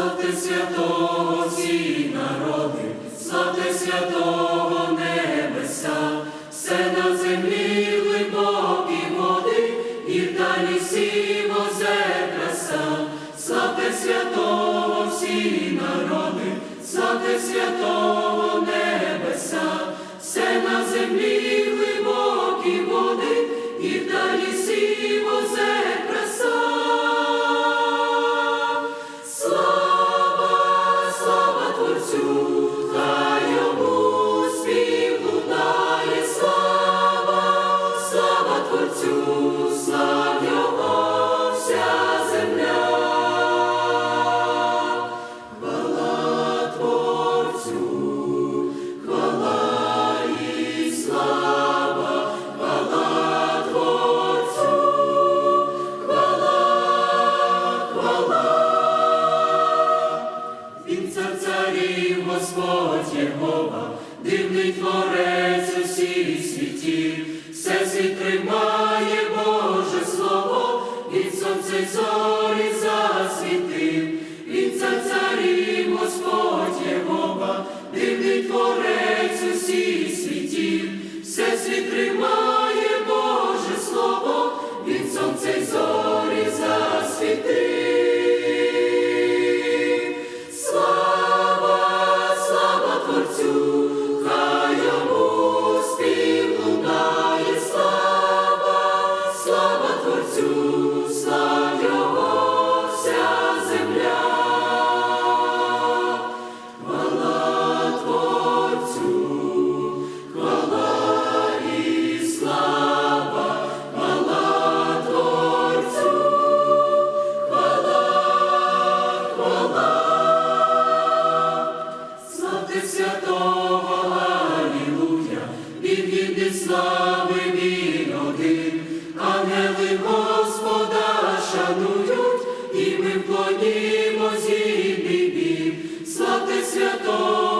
Славте святого всі народи, славте святого небеса, все на землі глибокі води, і в лісі возе краса, славте святого всі народи, славте святого небеса, все на землі Господь Єгова, дивний творець усіх світів, все світ тримає Боже Слово, від сонця й святого, Алілуя, він слави, він і ми вклонімо згідний він. Славте святого,